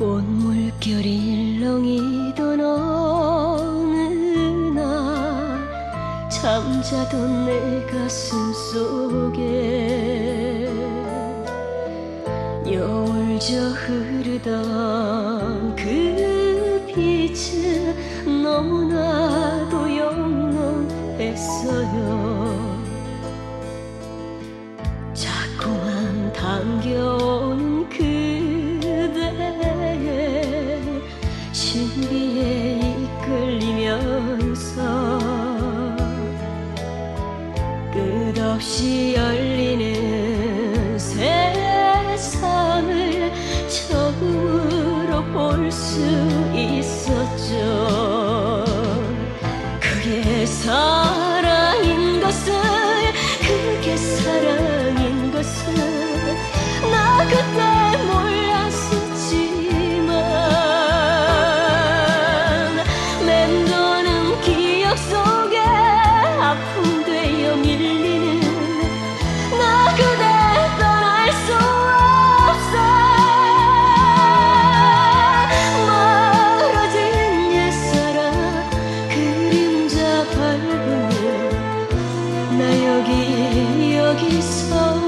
꽃물결이 일렁이던 어느 날 잠자던 내 가슴 속에 여울져 흐르던 그 빛은 너무나 이끌리면서 끝없이 열리는 세상을 처음으로 볼 수 있었죠. 그게 사랑인 것을 그게 사랑인 것을 나 여기 여기서